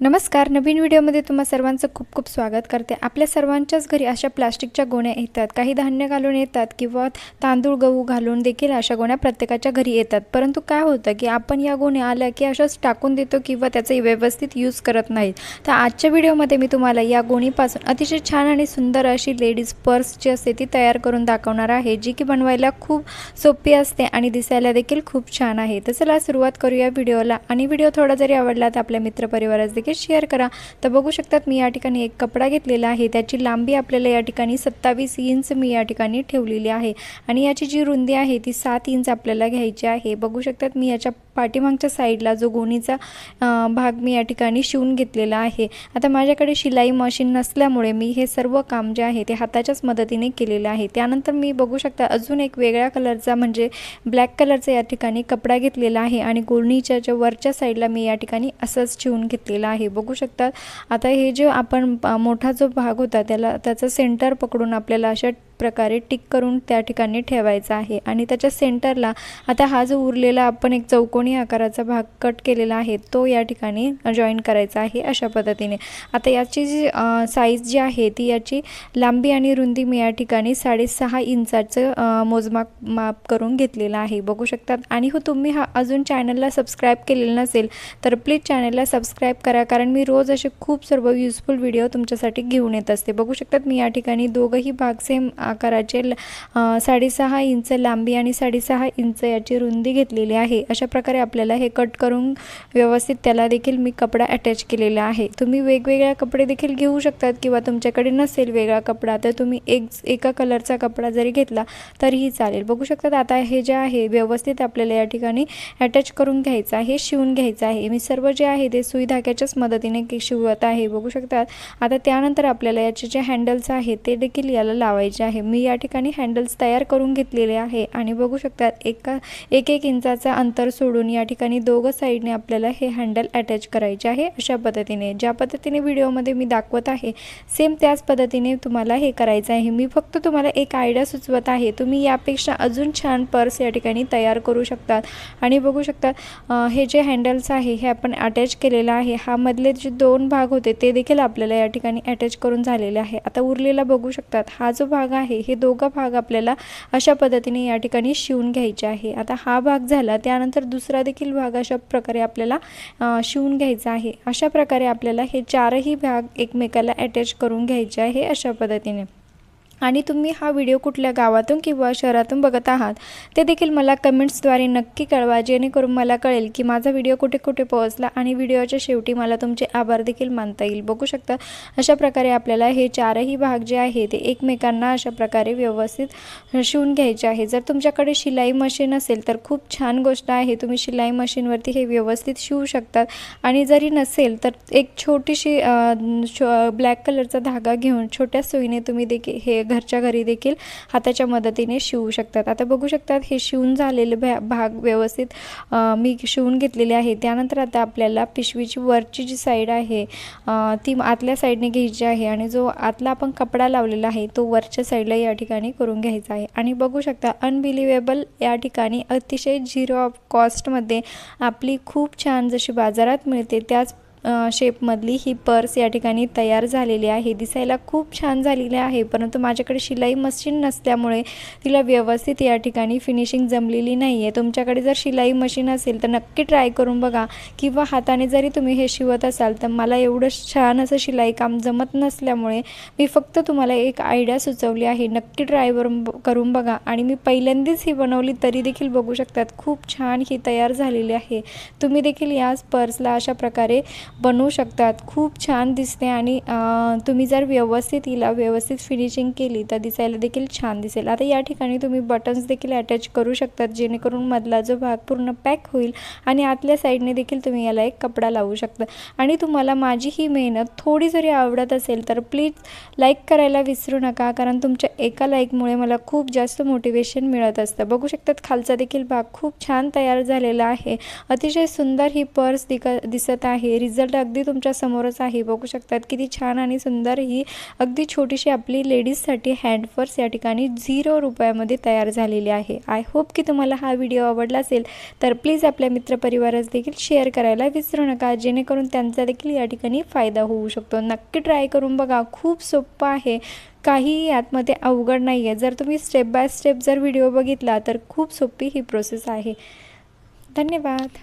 नमस्कार नवीन व्हिडिओमध्ये तुम्हा सर्वांचं खूप खूप स्वागत करते. आपल्या सर्वांच्याच घरी अशा प्लास्टिकच्या गोण्या येतात. काही धान्य घालून येतात किंवा तांदूळ गहू घालून देखील अशा गोण्या प्रत्येकाच्या घरी येतात. परंतु काय होतं की आपण या गोण्या आल्या की अशाच टाकून देतो किंवा त्याचा व्यवस्थित यूज करत नाहीत. तर आजच्या व्हिडिओमध्ये मी तुम्हाला या गोणीपासून अतिशय छान आणि सुंदर अशी लेडीज पर्स जी असते ती तयार करून दाखवणार आहे जी की बनवायला खूप सोपी असते आणि दिसायला देखील खूप छान आहे. तर चला सुरुवात करूया व्हिडिओला. आणि व्हिडिओ थोडा जरी आवडला तर आपल्या मित्रपरिवारास देखील शेअर करा. तर बघू शकतात मी या ठिकाणी एक कपडा घेतलेला आहे. त्याची लांबी आपल्याला या ठिकाणी सत्तावीस इंच मी या ठिकाणी ठेवलेली आहे. आणि याची जी रुंदी आहे ती सात इंच आपल्याला घ्यायची आहे. बघू शकतात मी याच्या पाठीमागच्या साईडला जो गोणीचा भाग मी या ठिकाणी शिवून घेतलेला आहे. आता माझ्याकडे शिलाई मशीन नसल्यामुळे मी हे सर्व काम जे आहे ते हाताच्याच मदतीने केलेलं आहे. त्यानंतर मी बघू शकता अजून एक वेगळ्या कलरचा म्हणजे ब्लॅक कलरचा या ठिकाणी कपडा घेतलेला आहे आणि गोळणीच्या ज्या वरच्या साईडला मी या ठिकाणी असंच शिवून घेतलेला आहे. बघू शकतात आता हे जे आपण मोठा जो भाग होता त्याला त्याचं सेंटर पकडून आपल्याला अशा प्रकारे टिक करून त्या ठिकाणी ठेवायचा आहे. आणि त्याच्या सेंटरला आता हा जो उरलेला आपण एक चौकोनी आकाराचा भाग कट केलेला आहे तो या ठिकाणी जॉईन करायचा आहे अशा पद्धतीने. आता याची जी साईज जी आहे ती याची लांबी आणि रुंदी मी या ठिकाणी साडेसहा इंचाचं मोजमाप माप करून घेतलेलं आहे. बघू शकतात? आणि हो तुम्ही हा अजून चॅनलला सबस्क्राईब केलेलं नसेल तर प्लीज चॅनलला सबस्क्राईब करा. कारण मी रोज असे खूप सर्व युजफुल व्हिडिओ तुमच्यासाठी घेऊन येत असते. बघू शकतात? मी या ठिकाणी दोघंही भाग सेम आकाराचे ल- साडेसहा इंच लांबी आणि साडेसहा इंच याची रुंदी घेतलेली आहे. अशा प्रकारे आपल्याला हे कट करून व्यवस्थित त्याला देखील मी कपडा अटॅच केलेला आहे. तुम्ही वेगवेगळ्या कपडे देखील घेऊ शकतात किंवा तुमच्याकडे नसेल वेगळा कपडा तर तुम्ही एक एका कलरचा कपडा जरी घेतला तरीही चालेल. बघू शकतात आता हे जे आहे व्यवस्थित आपल्याला या ठिकाणी अटॅच करून घ्यायचं आहे शिवून घ्यायचं आहे. मी सर्व जे आहे ते सुई धाक्याच्याच मदतीने शिवत आहे. बघू शकतात. आता त्यानंतर आपल्याला याचे जे हँडल्स आहेत ते देखील याला लावायचे आहे मी या ठिकाणी हँडल्स तयार करून घेतलेले आहे. आणि बघू शकतात एका एक एक इंचाचा अंतर सोडून या ठिकाणी दोघं साईडने आपल्याला हे हँडल अटॅच करायचे आहे अशा पद्धतीने. ज्या पद्धतीने व्हिडिओमध्ये मी दाखवत आहे सेम त्याच पद्धतीने तुम्हाला हे करायचं आहे. मी फक्त तुम्हाला एक आयडिया सुचवत आहे. तुम्ही यापेक्षा अजून छान पर्स या ठिकाणी तयार करू शकतात. आणि बघू शकतात हे जे हँडल्स आहे हे आपण अटॅच केलेलं आहे. हा मधले जे दोन भाग होते ते देखील आपल्याला या ठिकाणी अटॅच करून झालेले आहे. आता उरलेला बघू शकतात हा जो भाग आहे आहे. हे दोघं भाग आपल्याला अशा पद्धतीने या ठिकाणी शिवून घ्यायचे आहे. आता हा भाग झाला त्यानंतर दुसरा देखील भाग अशा प्रकारे आपल्याला शिवून घ्यायचा आहे. अशा प्रकारे आपल्याला हे चारही भाग एकमेकाला अटॅच करून घ्यायचे आहे अशा पद्धतीने. आणि तुम्ही हा व्हिडिओ कुठल्या गावातून किंवा शहरातून बघत आहात ते देखील मला कमेंट्सद्वारे नक्की कळवा जेणेकरून मला कळेल की माझा व्हिडिओ कुठे कुठे पोहोचला आणि व्हिडिओच्या शेवटी मला तुमचे आभार देखील मानता येईल. बघू शकता अशा प्रकारे आपल्याला हे चारही भाग जे आहे ते एकमेकांना अशा प्रकारे व्यवस्थित शिवून घ्यायचे आहे. जर तुमच्याकडे शिलाई मशीन असेल तर खूप छान गोष्ट आहे. तुम्ही शिलाई मशीनवरती हे व्यवस्थित शिवू शकतात आणि जरी नसेल तर एक छोटीशी ब्लॅक कलरचा धागा घेऊन छोट्या सोयीने तुम्ही देखील हे घरच्या घरी देखील हाताच्या मदतीने शिवू शकतात. आता बघू शकतात हे शिवून झालेले भा भाग व्यवस्थित मी शिवून घेतलेले आहे. त्यानंतर आता आपल्याला पिशवीची वरची जी साईड आहे ती आतल्या साईडने घ्यायची आहे आणि जो आतला आपण कपडा लावलेला आहे तो वरच्या साईडला या ठिकाणी करून घ्यायचा आहे. आणि बघू शकता अनबिलिवेबल या ठिकाणी अतिशय झिरो ऑफ कॉस्टमध्ये आपली खूप छान जशी बाजारात मिळते त्याच शेपमधली ही पर्स या ठिकाणी तयार झालेली आहे. दिसायला खूप छान झालेली आहे परंतु माझ्याकडे शिलाई मशीन नसल्यामुळे तिला व्यवस्थित या ठिकाणी फिनिशिंग जमलेली नाही आहे तुमच्याकडे जर शिलाई मशीन असेल तर नक्की ट्राय करून बघा. किंवा हाताने जरी तुम्ही हे शिवत असाल तर मला एवढं छान असं शिलाई काम जमत नसल्यामुळे मी फक्त तुम्हाला एक आयडिया सुचवली आहे. नक्की ट्राय करून बघा. आणि मी पहिल्यांदाच ही बनवली तरी देखील बघू शकतात. खूप छान ही तयार झालेली आहे. तुम्ही देखील याच पर्सला अशा प्रकारे बनवू शकतात. खूप छान दिसते आणि तुम्ही जर व्यवस्थित हिला व्यवस्थित फिनिशिंग केली तर दिसायला देखील छान दिसेल. आता या ठिकाणी तुम्ही बटन्स देखील अटॅच करू शकतात जेणेकरून मधला जो भाग पूर्ण पॅक होईल आणि आतल्या साईडने देखील तुम्ही याला एक कपडा लावू शकता. आणि तुम्हाला माझी ही मेहनत थोडी जरी आवडत असेल तर प्लीज लाईक करायला विसरू नका कारण तुमच्या एका लाईकमुळे मला खूप जास्त मोटिवेशन मिळत असतं. बघू शकतात खालचा देखील भाग खूप छान तयार झालेला आहे. अतिशय सुंदर ही पर्स दिक दिसत आहे. रिझल्ट रिझल्ट अगदी तुमच्या समोरच आहे. बघू शकतात किती छान आणि सुंदर ही अगदी छोटीशी आपली लेडीजसाठी हँड पर्स या ठिकाणी झिरो रुपयामध्ये तयार झालेली आहे. आय होप की तुम्हाला हा व्हिडिओ आवडला असेल तर प्लीज आपल्या मित्रपरिवारास देखील शेअर करायला विसरू नका. जेणेकरून त्यांचा देखील या ठिकाणी फायदा होऊ शकतो. नक्की ट्राय करून बघा. खूप सोपं आहे. काहीही यातमध्ये अवघड नाही आहे जर तुम्ही स्टेप बाय स्टेप जर व्हिडिओ बघितला तर खूप सोपी ही प्रोसेस आहे. धन्यवाद.